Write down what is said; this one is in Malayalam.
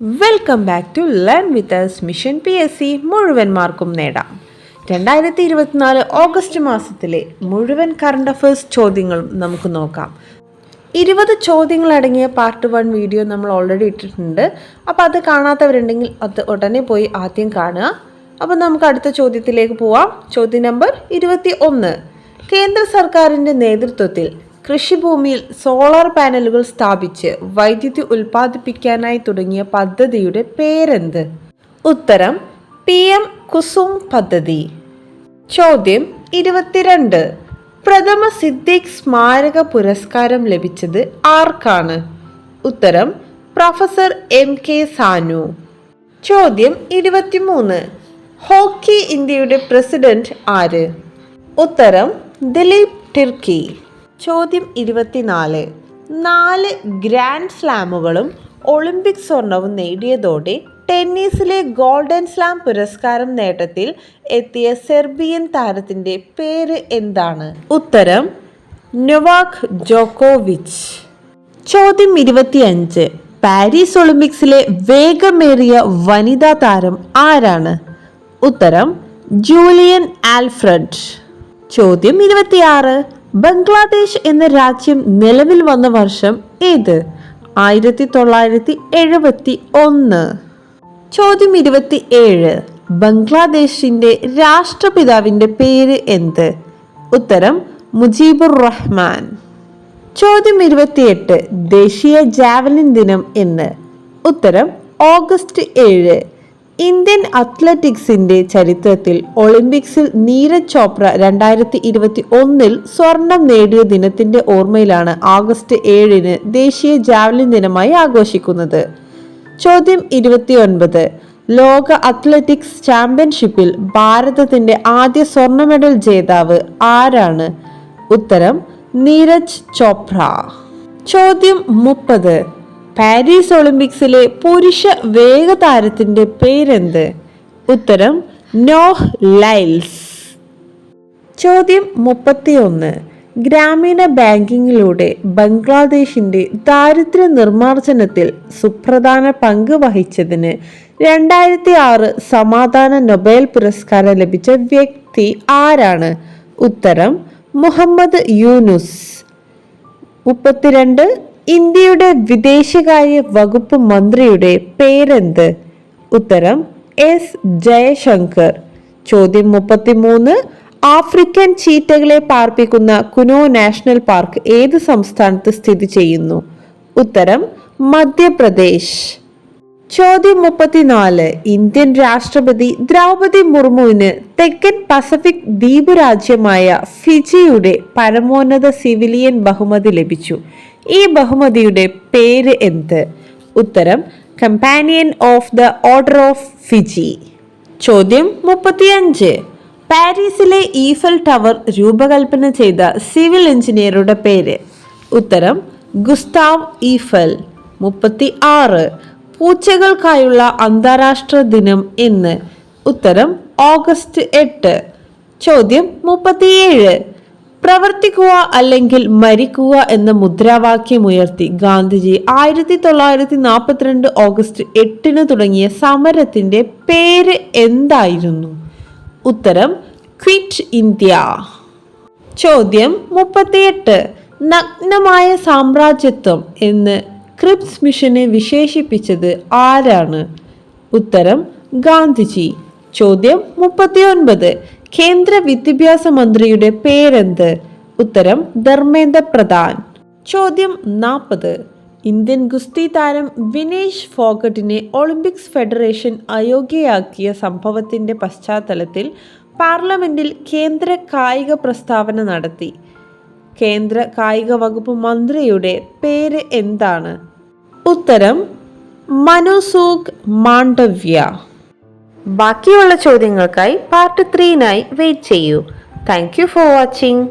Welcome back to learn with us mission P S C മുഴുവൻ മാർക്കും നേടാം. രണ്ടായിരത്തി ഇരുപത്തിനാല് ഓഗസ്റ്റ് മാസത്തിലെ മുഴുവൻ കറണ്ട് അഫയേഴ്സ് ചോദ്യങ്ങളും നമുക്ക് നോക്കാം. ഇരുപത് ചോദ്യങ്ങളടങ്ങിയ പാർട്ട് വൺ വീഡിയോ നമ്മൾ ഓൾറെഡി ഇട്ടിട്ടുണ്ട്. അപ്പോൾ അത് കാണാത്തവരുണ്ടെങ്കിൽ അത് ഉടനെ പോയി ആദ്യം കാണുക. അപ്പോൾ നമുക്ക് അടുത്ത ചോദ്യത്തിലേക്ക് പോവാം. ചോദ്യം നമ്പർ ഇരുപത്തി ഒന്ന് കേന്ദ്ര സർക്കാരിന്റെ നേതൃത്വത്തിൽ കൃഷിഭൂമിയിൽ സോളാർ പാനലുകൾ സ്ഥാപിച്ച് വൈദ്യുതി ഉൽപ്പാദിപ്പിക്കാനായി തുടങ്ങിയ പദ്ധതിയുടെ പേരെന്ത്? ഉത്തരം പി എം കുസും പദ്ധതി. ചോദ്യം ഇരുപത്തിരണ്ട്. പ്രഥമ സിദ്ദീഖ് സ്മാരക പുരസ്കാരം ലഭിച്ചത് ആർക്കാണ്? ഉത്തരം പ്രൊഫസർ എം കെ സാനു. ചോദ്യം ഇരുപത്തിമൂന്ന്. ഹോക്കി ഇന്ത്യയുടെ പ്രസിഡന്റ് ആര്? ഉത്തരം ദിലീപ് ടിർക്കി. ചോദ്യം ഇരുപത്തിനാല്. നാല് ഗ്രാൻഡ് സ്ലാമുകളും ഒളിമ്പിക് സ്വർണവും നേടിയതോടെ ടെന്നീസിലെ ഗോൾഡൻ സ്ലാം പുരസ്കാരം നേട്ടത്തിൽ എത്തിയ സെർബിയൻ താരത്തിന്റെ പേര് എന്താണ്? ഉത്തരം നൊവാക് ജോക്കോവിച്ച്. ചോദ്യം ഇരുപത്തിയഞ്ച്. പാരീസ് ഒളിമ്പിക്സിലെ വേഗമേറിയ വനിതാ താരം ആരാണ്? ഉത്തരം ജൂലിയൻ ആൽഫ്രഡ്. ചോദ്യം ഇരുപത്തിയാറ്. ബംഗ്ലാദേശ് എന്ന രാജ്യം നിലവിൽ വന്ന വർഷം ഏത്? ആയിരത്തി തൊള്ളായിരത്തി എഴുപത്തി ഒന്ന് ചോദ്യം ഇരുപത്തി ഏഴ് ബംഗ്ലാദേശിന്റെ രാഷ്ട്രപിതാവിന്റെ പേര് എന്ത്? ഉത്തരം മുജീബുർ റഹ്മാൻ. ചോദ്യം ഇരുപത്തിയെട്ട്. ദേശീയ ജാവലിൻ ദിനം എന്ന്. ഉത്തരം ഓഗസ്റ്റ് ഏഴ്. ഇന്ത്യൻ അത്ലറ്റിക്സിന്റെ ചരിത്രത്തിൽ ഒളിമ്പിക്സിൽ നീരജ് ചോപ്ര രണ്ടായിരത്തി ഇരുപത്തി ഒന്നിൽ സ്വർണം നേടിയ ദിനത്തിന്റെ ഓർമ്മയിലാണ് ആഗസ്റ്റ് ഏഴിന് ദേശീയ ജാവലിൻ ദിനമായി ആഘോഷിക്കുന്നത്. ചോദ്യം ഇരുപത്തിയൊൻപത് ലോക അത്ലറ്റിക്സ് ചാമ്പ്യൻഷിപ്പിൽ ഭാരതത്തിന്റെ ആദ്യ സ്വർണ മെഡൽ ജേതാവ് ആരാണ്? ഉത്തരം നീരജ് ചോപ്ര. ചോദ്യം മുപ്പത്. പാരീസ് ഒളിമ്പിക്സിലെ പുരുഷ വേഗതാരത്തിന്റെ പേരെന്ത്? ഉത്തരം നോഹ് ലൈൽസ്. ചോദ്യം മുപ്പത്തിയൊന്ന്. ഗ്രാമീണ ബാങ്കിങ്ങിലൂടെ ബംഗ്ലാദേശിന്റെ ദാരിദ്ര്യ നിർമ്മാർജനത്തിൽ സുപ്രധാന പങ്ക് വഹിച്ചതിന് രണ്ടായിരത്തി ആറ് സമാധാന നൊബേൽ പുരസ്കാരം ലഭിച്ച വ്യക്തി ആരാണ്? ഉത്തരം മുഹമ്മദ് യൂനുസ്. മുപ്പത്തിരണ്ട് ഇന്ത്യയുടെ വിദേശകാര്യ വകുപ്പ് മന്ത്രിയുടെ പേരെന്ത്? ഉത്തരം എസ് ജയശങ്കർ. ചോദ്യം മുപ്പത്തിമൂന്ന് ആഫ്രിക്കൻ ചീറ്റകളെ പാർപ്പിക്കുന്ന കുനോ നാഷണൽ പാർക്ക് ഏത് സംസ്ഥാനത്ത് സ്ഥിതി ചെയ്യുന്നു? ഉത്തരം മധ്യപ്രദേശ്. ചോദ്യം മുപ്പത്തിനാല് ഇന്ത്യൻ രാഷ്ട്രപതി ദ്രൗപതി മുർമുവിന് തെക്കൻ പസഫിക് ദ്വീപ് രാജ്യമായ ഫിജിയുടെ പരമോന്നത സിവിലിയൻ ബഹുമതി ലഭിച്ചു. ഈ ബഹുമതിയുടെ പേര് എന്ത്? ഉത്തരം companion of the order of Fiji ചോദ്യം മുപ്പത്തിയഞ്ച്. പാരീസിലെ ഈഫൽ ടവർ രൂപകൽപ്പന ചെയ്ത സിവിൽ എഞ്ചിനീയറുടെ പേര്. ഉത്തരം ഗുസ്താവ് ഈഫൽ. മുപ്പത്തി ആറ് പൂച്ചകൾക്കായുള്ള അന്താരാഷ്ട്ര ദിനം എന്ന്. ഉത്തരം ഓഗസ്റ്റ് എട്ട്. ചോദ്യം മുപ്പത്തിയേഴ്. പ്രവർത്തിക്കുക അല്ലെങ്കിൽ മരിക്കുക എന്ന മുദ്രാവാക്യം ഉയർത്തി ഗാന്ധിജി ആയിരത്തി തൊള്ളായിരത്തി നാൽപ്പത്തിരണ്ട് ഓഗസ്റ്റ് എട്ടിന് തുടങ്ങിയ സമരത്തിന്റെ പേര് എന്തായിരുന്നു? ഉത്തരം ക്വിറ്റ് ഇന്ത്യ. ചോദ്യം മുപ്പത്തിയെട്ട്. നഗ്നമായ സാമ്രാജ്യത്വം എന്ന് ക്രിപ്സ് മിഷനെ വിശേഷിപ്പിച്ചത് ആരാണ്? ഉത്തരം ഗാന്ധിജി. ചോദ്യം മുപ്പത്തിയൊൻപത്. കേന്ദ്ര വിദ്യാഭ്യാസ മന്ത്രിയുടെ പേരെന്ത്? ഉത്തരം ധർമ്മേന്ദ്ര പ്രധാൻ. ചോദ്യം നാൽപ്പത് ഇന്ത്യൻ ഗുസ്തി താരം വിനേഷ് ഫോഗട്ടിനെ ഒളിമ്പിക്സ് ഫെഡറേഷൻ അയോഗ്യയാക്കിയ സംഭവത്തിന്റെ പശ്ചാത്തലത്തിൽ പാർലമെന്റിൽ കേന്ദ്ര കായിക പ്രസ്താവന നടത്തി. കേന്ദ്ര കായിക വകുപ്പ് മന്ത്രിയുടെ പേര് എന്താണ്? ഉത്തരം മനുസൂഖ് മാണ്ഡവ്യ. ബാക്കിയുള്ള ചോദ്യങ്ങൾക്കായി പാർട്ട് ത്രീനായി വെയിറ്റ് ചെയ്യൂ. Thank for watching